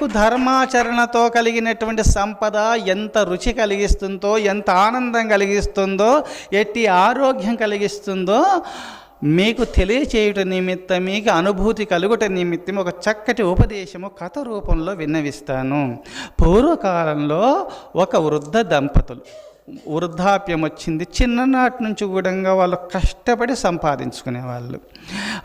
మీకు ధర్మాచరణతో కలిగినటువంటి సంపద ఎంత రుచి కలిగిస్తుందో ఎంత ఆనందం కలిగిస్తుందో ఎట్టి ఆరోగ్యం కలిగిస్తుందో మీకు తెలియచేయుట నిమిత్తం మీకు అనుభూతి కలుగుట నిమిత్తం ఒక చక్కటి ఉపదేశము కథ రూపంలో విన్నవిస్తాను. పూర్వకాలంలో ఒక వృద్ధ దంపతులు వృద్ధాప్యం వచ్చింది. చిన్ననాటి నుంచి కూడా వాళ్ళు కష్టపడి సంపాదించుకునేవాళ్ళు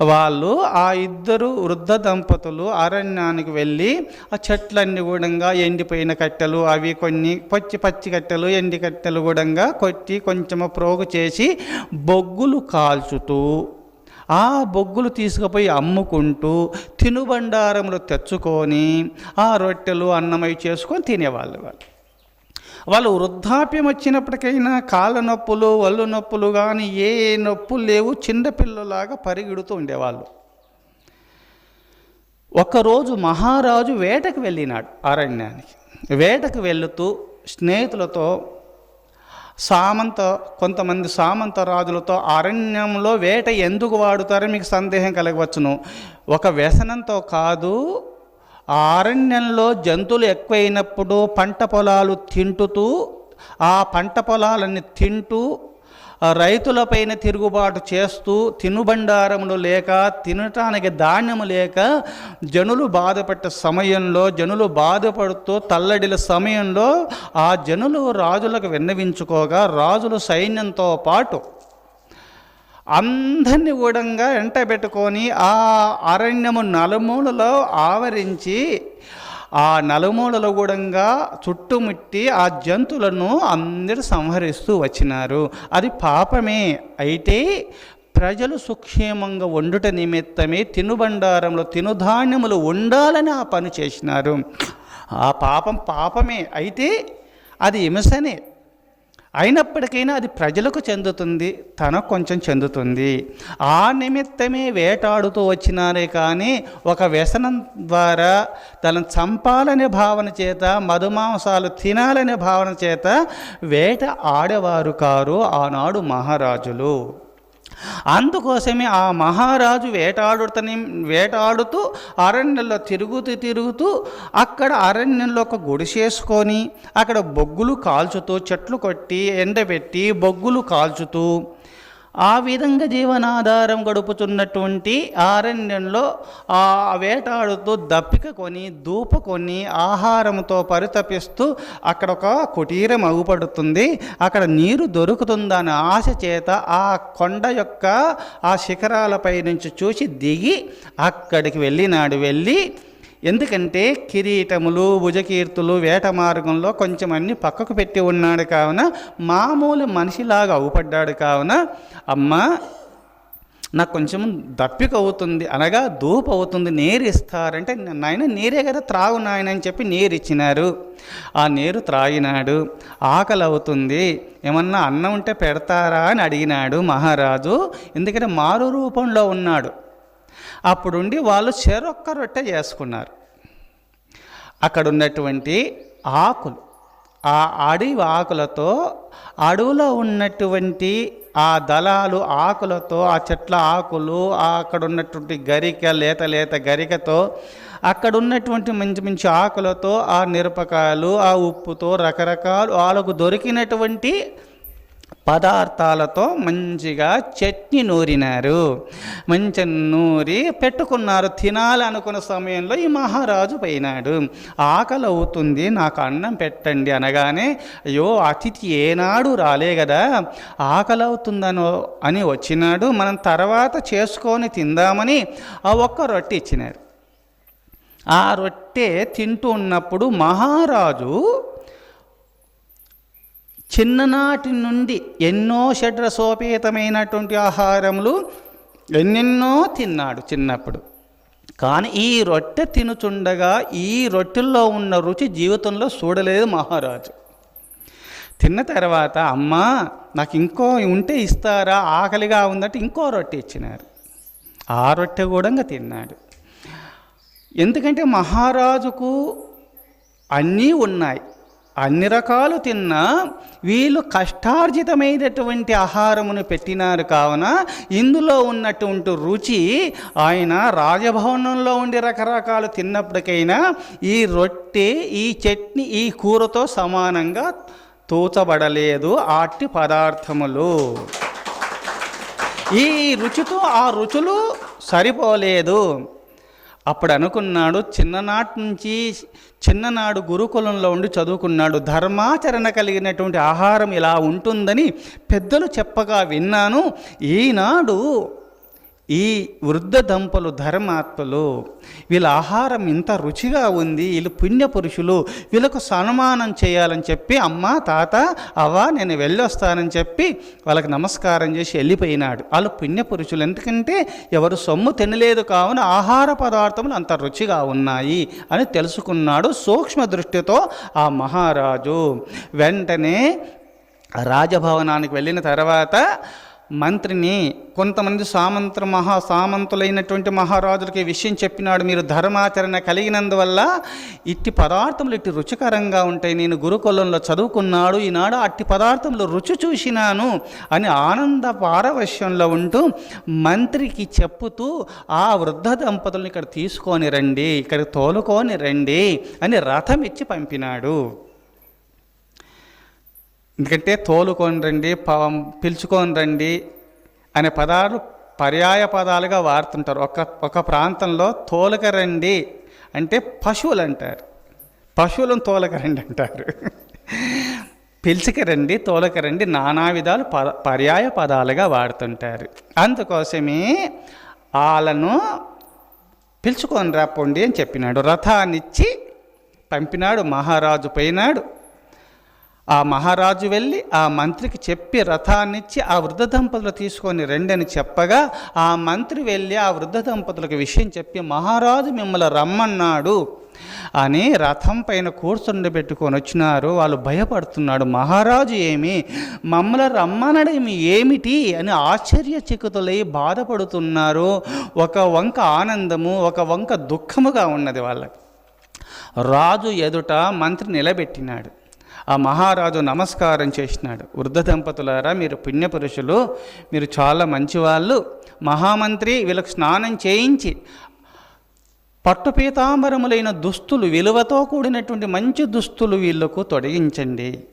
వాళ్ళు. ఆ ఇద్దరు వృద్ధ దంపతులు అరణ్యానికి వెళ్ళి ఆ చెట్లన్నీ కూడా ఎండిపోయిన కట్టెలు అవి కొన్ని పచ్చి పచ్చి కట్టెలు ఎండి కట్టెలు కూడా కొట్టి కొంచెము ప్రోగు చేసి బొగ్గులు కాల్చుతూ ఆ బొగ్గులు తీసుకుపోయి అమ్ముకుంటూ తినుబండారములు తెచ్చుకొని ఆ రొట్టెలు అన్నమై చేసుకొని తినేవాళ్ళు వాళ్ళు. వాళ్ళు వృద్ధాప్యం వచ్చినప్పటికైనా కాళ్ళ నొప్పులు ఒళ్ళు నొప్పులు కానీ ఏ నొప్పులు లేవు. చిన్నపిల్లలాగా పరిగెడుతూ ఉండేవాళ్ళు. ఒకరోజు మహారాజు వేటకు వెళ్ళినాడు అరణ్యానికి. వేటకు వెళుతూ స్నేహితులతో సామంత కొంతమంది సామంత రాజులతో అరణ్యంలో వేట ఎందుకు వాడుతారో మీకు సందేహం కలగవచ్చును. ఒక వ్యసనంతో కాదు ఆ అరణ్యంలో జంతువులు ఎక్కువైనప్పుడు పంట పొలాలు తింటుతూ ఆ పంట పొలాలని తింటూ రైతులపైన తిరుగుబాటు చేస్తూ తినుబండారములు లేక తినటానికి ధాన్యము లేక జనులు బాధపడ్డ సమయంలో జనులు బాధపడుతూ తల్లడిల సమయంలో ఆ జనులు రాజులకు విన్నవించుకోగా రాజులు సైన్యంతో పాటు అందరిని కూడా ఎంటబెట్టుకొని ఆ అరణ్యము నలుమూలలో ఆవరించి ఆ నలుమూలలో కూడా చుట్టుముట్టి ఆ జంతువులను అందరూ సంహరిస్తూ వచ్చినారు. అది పాపమే. అయితే ప్రజలు సుక్షేమంగా వండుట నిమిత్తమే తినుబండారంలో తినుధాన్యములు ఉండాలని ఆ పని చేసినారు. ఆ పాపం పాపమే. అయితే అది హింసనే. అయినప్పటికైనా అది ప్రజలకు చెందుతుంది తనకు కొంచెం చెందుతుంది. ఆ నిమిత్తమే వేటాడుతూ వచ్చినారే కానీ ఒక వ్యసనం ద్వారా తనను చంపాలనే భావన చేత మధుమాంసాలు తినాలనే భావన చేత వేట ఆడేవారు కారు ఆనాడు మహారాజులు. అందుకోసమే ఆ మహారాజు వేటాడుతని వేటాడుతూ అరణ్యంలో తిరుగుతూ తిరుగుతూ అక్కడ అరణ్యంలో ఒక గుడిసేసుకొని అక్కడ బొగ్గులు కాల్చుతూ చెట్లు కొట్టి ఎండబెట్టి బొగ్గులు కాల్చుతూ ఆ విధంగా జీవనాధారం గడుపుతున్నటువంటి అరణ్యంలో ఆ వేటాడుతూ దప్పిక కొని దూప కొని ఆహారంతో పరితపిస్తూ అక్కడ ఒక కుటీరం అగుపడుతుంది. అక్కడ నీరు దొరుకుతుందన్న ఆశ చేత ఆ కొండ యొక్క ఆ శిఖరాలపై నుంచి చూసి దిగి అక్కడికి వెళ్ళినాడు. వెళ్ళి ఎందుకంటే కిరీటములు భుజకీర్తులు వేట మార్గంలో కొంచెం అన్ని పక్కకు పెట్టి ఉన్నాడు కావున మామూలు మనిషిలాగా అవుపడ్డాడు కావున అమ్మ నాకు కొంచెం దప్పిక అవుతుంది అనగా దూపు అవుతుంది నీరు ఇస్తారంటే నాయన నీరే కదా త్రాగు నాయన అని చెప్పి నీరు ఇచ్చినారు. ఆ నీరు త్రాగినాడు ఆకలి అవుతుంది ఏమన్నా అన్నం ఉంటే పెడతారా అని అడిగినాడు మహారాజు. ఎందుకంటే మారు రూపంలో ఉన్నాడు. అప్పుడుండి వాళ్ళు చెరొక్క రొట్టె చేసుకున్నారు. అక్కడ ఉన్నటువంటి ఆకులు ఆ అడవి ఆకులతో అడవిలో ఉన్నటువంటి ఆ దళాలు ఆకులతో ఆ చెట్ల ఆకులు అక్కడ ఉన్నటువంటి గరిక లేత లేత గరికతో అక్కడ ఉన్నటువంటి మంచి మంచి ఆకులతో ఆ మిరపకాయలు ఆ ఉప్పుతో రకరకాలు వాళ్ళకు దొరికినటువంటి పదార్థాలతో మంచిగా చట్నీ నూరినారు. మంచి నూరి పెట్టుకున్నారు తినాలనుకున్న సమయంలో ఈ మహారాజు పోయినాడు. ఆకలి అవుతుంది నాకు అన్నం పెట్టండి అనగానే అయ్యో అతిథి ఏనాడు రాలే కదా ఆకలి అవుతుందనో అని వచ్చినాడు. మనం తర్వాత చేసుకొని తిందామని ఆ ఒక్క రొట్టె ఇచ్చినారు. ఆ రొట్టె తింటూ ఉన్నప్పుడు మహారాజు చిన్ననాటి నుండి ఎన్నో షడ్రసోపేతమైనటువంటి ఆహారములు ఎన్నెన్నో తిన్నాడు చిన్నప్పుడు. కానీ ఈ రొట్టె తినుచుండగా ఈ రొట్టెల్లో ఉన్న రుచి జీవితంలో చూడలేదు మహారాజు. తిన్న తర్వాత అమ్మ నాకు ఇంకో ఉంటే ఇస్తారా? ఆకలిగా ఉందంటే ఇంకో రొట్టె ఇచ్చినారు. ఆ రొట్టె కూడా ఇంకా తిన్నాడు. ఎందుకంటే మహారాజుకు అన్నీ ఉన్నాయి. అన్ని రకాలు తిన్నా వీళ్ళు కష్టార్జితమైనటువంటి ఆహారమును పెట్టినారు కావున ఇందులో ఉన్నటువంటి రుచి ఆయన రాజభవనంలో ఉండి రకరకాలు తిన్నప్పటికైనా ఈ రొట్టె ఈ చట్నీ ఈ కూరతో సమానంగా తూచబడలేదు ఆటి పదార్థములు. ఈ రుచితో ఆ రుచులు సరిపోలేదు. అప్పుడు అనుకున్నాడు చిన్ననాటి నుంచి చిన్ననాడు గురుకులంలో ఉండి చదువుకున్నాడు. ధర్మాచరణ కలిగినటువంటి ఆహారం ఇలా ఉంటుందని పెద్దలు చెప్పగా విన్నాను. ఈనాడు ఈ వృద్ధ దంపలు ధర్మాత్మలు వీళ్ళ ఆహారం ఇంత రుచిగా ఉంది వీళ్ళు పుణ్యపురుషులు వీళ్ళకు సన్మానం చేయాలని చెప్పి అమ్మ తాత అవ్వ నేను వెళ్ళొస్తానని చెప్పి వాళ్ళకి నమస్కారం చేసి వెళ్ళిపోయినాడు. వాళ్ళు పుణ్యపురుషులు ఎందుకంటే ఎవరు సొమ్ము తినలేదు కావున ఆహార పదార్థములు అంత రుచిగా ఉన్నాయి అని తెలుసుకున్నాడు సూక్ష్మ దృష్టితో ఆ మహారాజు. వెంటనే రాజభవనానికి వెళ్ళిన తర్వాత మంత్రిని కొంతమంది సామంత మహా సామంతులైనటువంటి మహారాజులకి విషయం చెప్పినాడు. మీరు ధర్మాచరణ కలిగినందువల్ల ఇట్టి పదార్థములు ఇట్టి రుచికరంగా ఉంటాయి. నేను గురుకులంలో చదువుకున్నాడు. ఈనాడు అట్టి పదార్థములు రుచి చూసినాను అని ఆనంద పారవశ్యంలో ఉంటూ మంత్రికి చెప్పుతూ ఆ వృద్ధ దంపతులను ఇక్కడ తీసుకొని రండి ఇక్కడ తోలుకొని రండి అని రథం ఇచ్చి పంపినాడు. ఎందుకంటే తోలుకొని రండి పవం పిలుచుకొని రండి అనే పదాలు పర్యాయ పదాలుగా వాడుతుంటారు. ఒక ఒక ప్రాంతంలో తోలకరండి అంటే పశువులు అంటారు. పశువులను తోలకరండి అంటారు. పిలుచుకరండి రండి రండి నానా విధాలు పద పర్యాయ పదాలుగా వాడుతుంటారు. అందుకోసమే వాళ్ళను పిలుచుకొని రాపండి అని చెప్పినాడు. రథాన్నిచ్చి పంపినాడు మహారాజు పోయినాడు. ఆ మహారాజు వెళ్ళి ఆ మంత్రికి చెప్పి రథాన్నిచ్చి ఆ వృద్ధ దంపతులు తీసుకొని రెండని చెప్పగా ఆ మంత్రి వెళ్ళి ఆ వృద్ధ దంపతులకు విషయం చెప్పి మహారాజు మిమ్మల్ని రమ్మన్నాడు అని రథం పైన కూర్చుండబెట్టుకొని వచ్చినారు. వాళ్ళు భయపడుతున్నాడు మహారాజు ఏమి? మమ్మల్ని రమ్మనడేమి ఏమిటి? అని ఆశ్చర్యచకుతులై బాధపడుతున్నారు. ఒక వంక ఆనందము ఒక వంక దుఃఖముగా ఉన్నది వాళ్ళకి. రాజు ఎదుట మంత్రి నిలబెట్టినాడు. ఆ మహారాజు నమస్కారం చేసినాడు. వృద్ధ దంపతులారా మీరు పుణ్యపురుషులు మీరు చాలా మంచివాళ్ళు. మహామంత్రి వీళ్ళకు స్నానం చేయించి పట్టు పీతాంబరములైన దుస్తులు విలువతో కూడినటువంటి మంచి దుస్తులు వీళ్ళకు తొడిగించండి.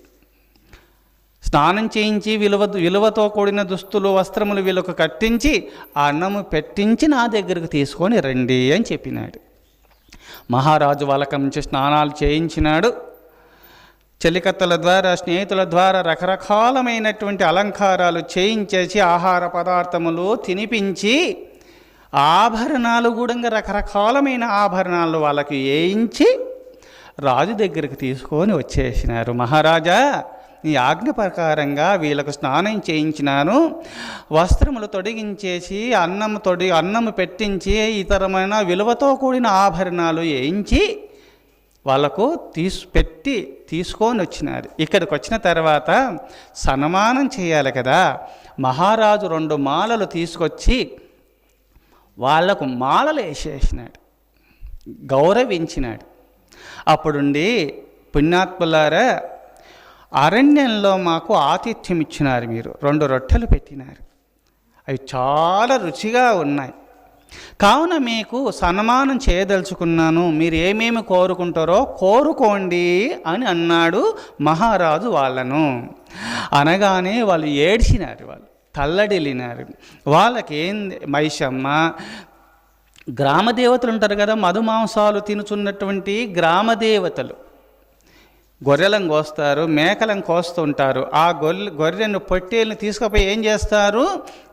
స్నానం చేయించి విలువ విలువతో కూడిన దుస్తులు వస్త్రములు వీళ్ళకు కట్టించి ఆ అన్నము పెట్టించి నా దగ్గరకు తీసుకొని రండి అని చెప్పినాడు. మహారాజు వాళ్ళకి నుంచి స్నానాలు చేయించినాడు. చెలికత్తల ద్వారా స్నేహితుల ద్వారా రకరకాలమైనటువంటి అలంకారాలు చేయించేసి ఆహార పదార్థములు తినిపించి ఆభరణాలు కూడా రకరకాలమైన ఆభరణాలు వాళ్ళకి వేయించి రాజు దగ్గరికి తీసుకొని వచ్చేసినారు. మహారాజా నీ ఆజ్ఞ ప్రకారంగా వీళ్ళకు స్నానం చేయించినాను. వస్త్రములు తొడిగించేసి అన్నం తొడి అన్నము పెట్టించి ఇతరమైన విలువతో కూడిన ఆభరణాలు వేయించి వాళ్ళకు తీసు పెట్టి తీసుకొని వచ్చినారు. ఇక్కడికి వచ్చిన తర్వాత సన్మానం చేయాలి కదా. మహారాజు రెండు మాలలు తీసుకొచ్చి వాళ్ళకు మాలలు వేసేసినాడు. గౌరవించినాడు. అప్పుడుండి పుణ్యాత్ములారా అరణ్యంలో మాకు ఆతిథ్యం ఇచ్చినారు మీరు. రెండు రొట్టెలు పెట్టినారు. అవి చాలా రుచిగా ఉన్నాయి. కావున మీకు సన్మానం చేయదలుచుకున్నాను. మీరు ఏమేమి కోరుకుంటారో కోరుకోండి అని అన్నాడు మహారాజు వాళ్ళను. అనగానే వాళ్ళు ఏడ్చినారు వాళ్ళు తల్లడిల్లినారు. వాళ్ళకేంది మైషమ్మ గ్రామదేవతలు ఉంటారు కదా మధుమాంసాలు తినుచున్నటువంటి గ్రామదేవతలు. గొర్రెలను కోస్తారు మేకలను కోస్తుంటారు. ఆ గొర్రె గొర్రెను పొట్టేలను తీసుకుపోయి ఏం చేస్తారు?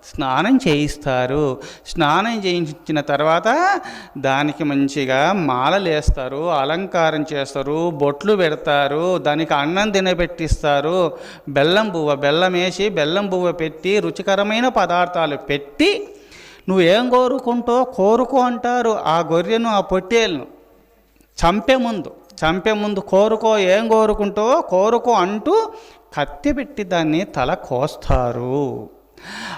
స్నానం చేయిస్తారు. స్నానం చేయించిన తర్వాత దానికి మంచిగా మాలలు వేస్తారు అలంకారం చేస్తారు బొట్లు పెడతారు దానికి అన్నం తినబెట్టిస్తారు. బెల్లం బువ్వ బెల్లం వేసి బెల్లం బువ్వ పెట్టి రుచికరమైన పదార్థాలు పెట్టి నువ్వేం కోరుకుంటో కోరుకో అంటారు ఆ గొర్రెను ఆ పొట్టేలను. చంపే ముందు చంపే ముందు కోరుకో ఏం కోరుకుంటో కోరుకో అంటూ కత్తి పెట్టి దాన్ని తల కోస్తారు.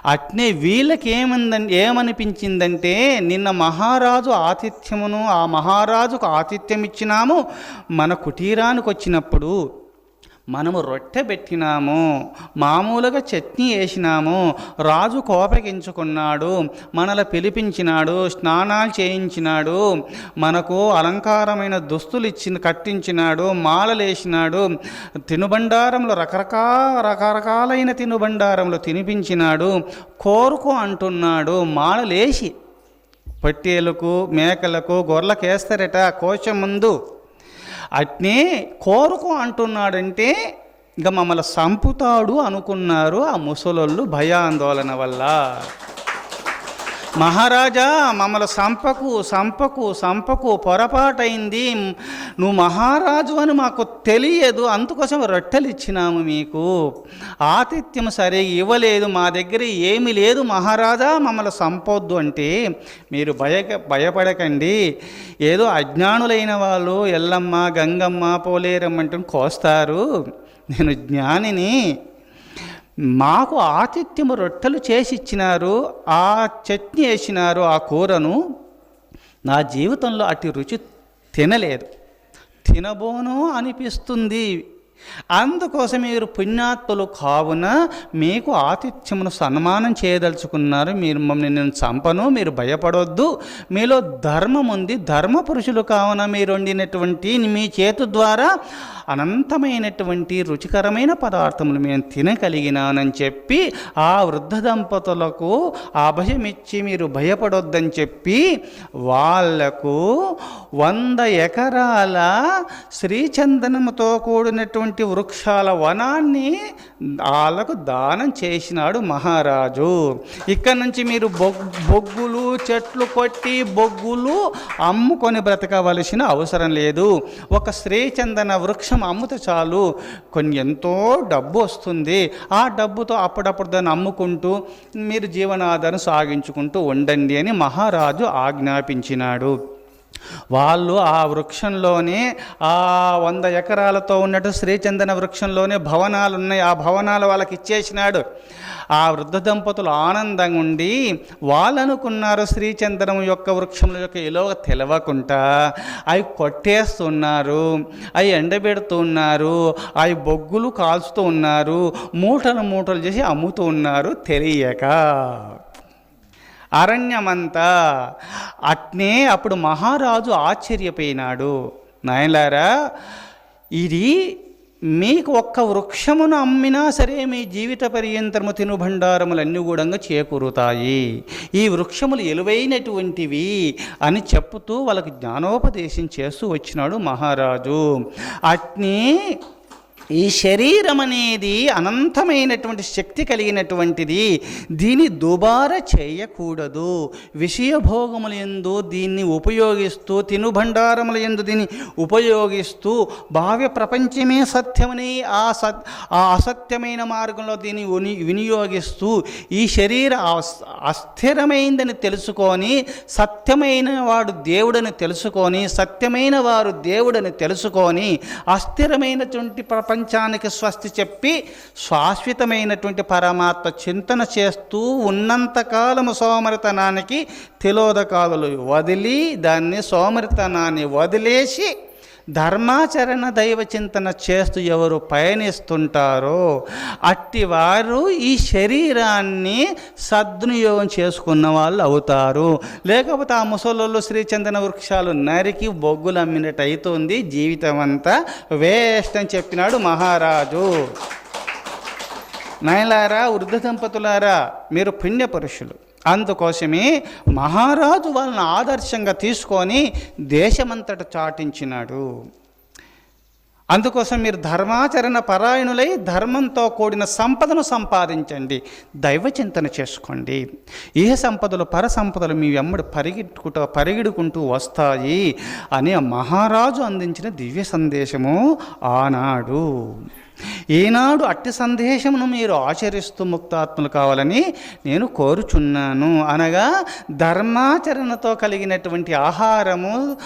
అట్నే వీళ్ళకి ఏమందండి ఏమనిపించిందంటే నిన్న మహారాజు ఆతిథ్యమును ఆ మహారాజుకు ఆతిథ్యం ఇచ్చినాము మన కుటీరానికి వచ్చినప్పుడు మనము రొట్టె పెట్టినాము మామూలుగా చట్నీ వేసినాము రాజు కోపగించుకున్నాడు మనల పిలిపించినాడు స్నానాలు చేయించినాడు మనకు అలంకారమైన దుస్తులు ఇచ్చి కట్టించినాడు మాలలేసినాడు తినుబండారంలో రకరకాల రకరకాలైన తినుబండారంలో తినిపించినాడు కోరుకో అంటున్నాడు మాలలేసి పట్టేలకు మేకలకు గొర్రెలకు వేస్తారట కోశం ముందు. అట్నే కోరుకు అంటున్నాడంటే ఇక మమ్మల్ని సంపుతాడు అనుకున్నారు ఆ ముసలోళ్ళు భయాందోళన వల్ల. మహారాజా మమ్మల్ని సంపకు సంపకు సంపకు పొరపాటైంది. నువ్వు మహారాజు అని మాకు తెలియదు అందుకోసం రొట్టెలు ఇచ్చినాము మీకు. ఆతిథ్యం సరే ఇవ్వలేదు మా దగ్గర ఏమీ లేదు మహారాజా మమ్మల్ని సంపొద్దు అంటే మీరు భయ భయపడకండి. ఏదో అజ్ఞానులైన వాళ్ళు ఎల్లమ్మ గంగమ్మ పోలేరమ్మ అంటూ కోస్తారు. నేను జ్ఞానిని. మాకు ఆతిథ్యము రొట్టెలు చేసి ఇచ్చినారు ఆ చట్నీ వేసినారు ఆ కూరను. నా జీవితంలో అటు రుచి తినలేదు. తినబోను అనిపిస్తుంది. అందుకోసం మీరు పుణ్యాత్ములు కావున మీకు ఆతిథ్యమును సన్మానం చేయదలుచుకున్నారు. మీరు మమ్మల్ని నేను చంపను మీరు భయపడొద్దు. మీలో ధర్మం ఉంది ధర్మ పురుషులు కావున మీరు వండినటువంటి మీ చేతు ద్వారా అనంతమైనటువంటి రుచికరమైన పదార్థములు మేము తినగలిగినానని చెప్పి ఆ వృద్ధ దంపతులకు అభయమిచ్చి మీరు భయపడొద్దని చెప్పి వాళ్ళకు వంద ఎకరాల శ్రీచందనముతో కూడినటువంటి వృక్షాల వనాన్ని వాళ్ళకు దానం చేసినాడు మహారాజు. ఇక్కడ నుంచి మీరు బొగ్గులు చెట్లు కొట్టి బొగ్గులు అమ్ముకొని బ్రతకవలసిన అవసరం లేదు. ఒక శ్రీచందన వృక్షం అమ్ముతే చాలు. కొన్ని ఎంతో డబ్బు వస్తుంది. ఆ డబ్బుతో అప్పుడప్పుడు దాన్ని అమ్ముకుంటూ మీరు జీవనాధారం సాగించుకుంటూ ఉండండి అని మహారాజు ఆజ్ఞాపించినాడు. వాళ్ళు ఆ వృక్షంలోనే ఆ వంద ఎకరాలతో ఉన్నట్టు శ్రీచందన వృక్షంలోనే భవనాలు ఉన్నాయి ఆ భవనాలు వాళ్ళకి ఇచ్చేసినాడు. ఆ వృద్ధ దంపతులు ఆనందంగా ఉండి వాళ్ళనుకున్నారు శ్రీచందనం యొక్క వృక్షముల యొక్క ఇలో తెలవకుండా. అవి కొట్టేస్తున్నారు అవి ఎండబెడుతున్నారు అవి బొగ్గులు కాల్చుతూ ఉన్నారు మూటలు మూటలు చేసి అమ్ముతూ ఉన్నారు తెలియక. అరణ్యమంతా. అట్నే అప్పుడు మహారాజు ఆశ్చర్యపోయినాడు. నాయనలారా ఇది మీకు ఒక్క వృక్షమును అమ్మినా సరే మీ జీవిత పర్యంతరము తినుబండారములన్నీ కూడా చేకూరుతాయి. ఈ వృక్షములు ఎలువైనటువంటివి అని చెప్పుతూ వాళ్ళకి జ్ఞానోపదేశం చేస్తూ వచ్చినాడు మహారాజు. అట్నే ఈ శరీరం అనేది అనంతమైనటువంటి శక్తి కలిగినటువంటిది. దీన్ని దుబార చేయకూడదు. విషయభోగముల ఎందు దీన్ని ఉపయోగిస్తూ తినుభండారముల ఎందు దీన్ని ఉపయోగిస్తూ భావ్య ప్రపంచమే సత్యమని ఆ సత్ ఆ అసత్యమైన మార్గంలో దీన్ని విని వినియోగిస్తూ ఈ శరీర అస్థిరమైందని తెలుసుకొని సత్యమైన వాడు దేవుడని తెలుసుకొని సత్యమైన వారు దేవుడని తెలుసుకొని అస్థిరమైనటువంటి ప్రపంచానికి స్వస్తి చెప్పి శాశ్వతమైనటువంటి పరమాత్మ చింతన చేస్తూ ఉన్నంతకాలము సోమరితనానికి తిలోదకాలు వదిలి దాన్ని సోమరితనాన్ని వదిలేసి ధర్మాచరణ దైవ చింతన చేస్తూ ఎవరు పయనిస్తుంటారో అట్టి వారు ఈ శరీరాన్ని సద్వినియోగం చేసుకున్న వాళ్ళు అవుతారు. లేకపోతే ఆ ముసలోళ్ళు శ్రీచందన వృక్షాలు నరికి బొగ్గులు అమ్మినట్టు అవుతుంది జీవితం అంతా వేస్ట్ అని చెప్పినాడు మహారాజు. నాయలారా వృద్ధ దంపతులారా మీరు పుణ్యపురుషులు. అందుకోసమే మహారాజు వాళ్ళని ఆదర్శంగా తీసుకొని దేశమంతట చాటించినాడు. అందుకోసం మీరు ధర్మాచరణ పరాయణులై ధర్మంతో కూడిన సంపదను సంపాదించండి. దైవ చింతన చేసుకోండి. ఏ సంపదలు పర సంపదలు మీ వెంబడి పరిగెట్టుకుంటూ పరిగెడుకుంటూ వస్తాయి అని మహారాజు అందించిన దివ్య సందేశము ఆనాడు. ఈనాడు అట్టి సందేశమును మీరు ఆచరిస్తూ ముక్తాత్ములు కావాలని నేను కోరుచున్నాను. అనగా ధర్మాచరణతో కలిగినటువంటి ఆహారము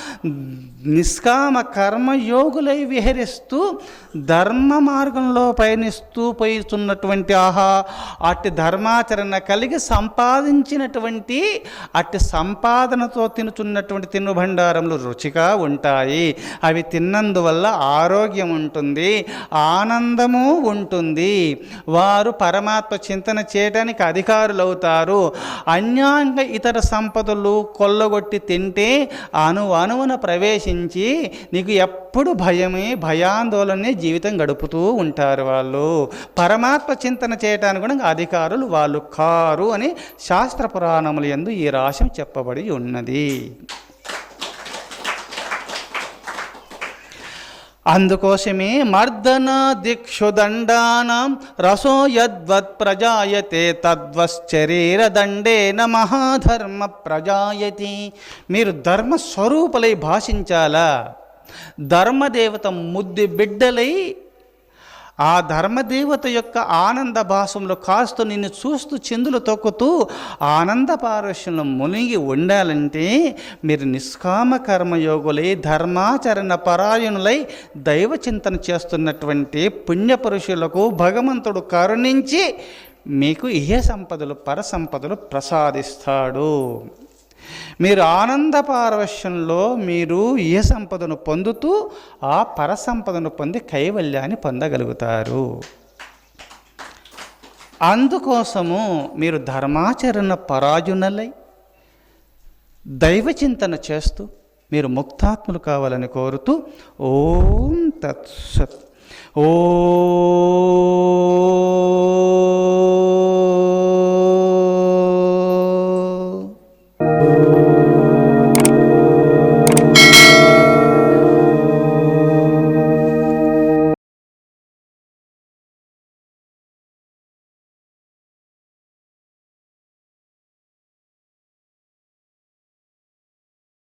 నిష్కామ కర్మయోగులై విహరిస్తూ ధర్మ మార్గంలో పయనిస్తూ పోయిస్తున్నటువంటి ఆహా అట్టి ధర్మాచరణ కలిగి సంపాదించినటువంటి అట్టి సంపాదనతో తినుచున్నటువంటి తినుబండారములు రుచిగా ఉంటాయి. అవి తిన్నందువల్ల ఆరోగ్యం ఉంటుంది ఆనంద ఆనందము ఉంటుంది. వారు పరమాత్మ చింతన చేయడానికి అధికారులవుతారు. అన్యాంగ ఇతర సంపదలు కొల్లగొట్టి తింటే అణు అణువున ప్రవేశించి నీకు ఎప్పుడు భయమే భయాందోళనే జీవితం గడుపుతూ ఉంటారు వాళ్ళు. పరమాత్మ చింతన చేయటానికి కూడా అధికారులు వాళ్ళు కారు అని శాస్త్ర పురాణములు ఎందు ఈ రాశం చెప్పబడి ఉన్నది. అందుకోసమే మర్దన దిక్షుదండానం రసో యద్వత్ ప్రజాయతే తద్వశ్చరీరదండేన మహాధర్మ ప్రజాయతి. మీరు ధర్మస్వరూపులై భాషించాలా? ధర్మదేవత ముద్దు బిడ్డలై ఆ ధర్మదేవత యొక్క ఆనంద భాసంలో కాస్తూ నిన్ను చూస్తూ చిందులు తొక్కుతూ ఆనంద పారవశ్యంలో మునిగి ఉండాలంటే మీరు నిష్కామ కర్మయోగులై ధర్మాచరణ పరాయణులై దైవ చింతన చేస్తున్నటువంటి పుణ్యపురుషులకు భగవంతుడు కరుణించి మీకు ఏ సంపదలు పర సంపదలు ప్రసాదిస్తాడు. మీరు ఆనంద పారవశ్యంలో మీరు ఏ సంపదను పొందుతూ ఆ పరసంపదను పొంది కైవల్యాన్ని పొందగలుగుతారు. అందుకోసము మీరు ధర్మాచరణ పరాజునలై దైవ చింతన చేస్తూ మీరు ముక్తాత్ములు కావాలని కోరుతూ ఓం తత్సత్ ఓ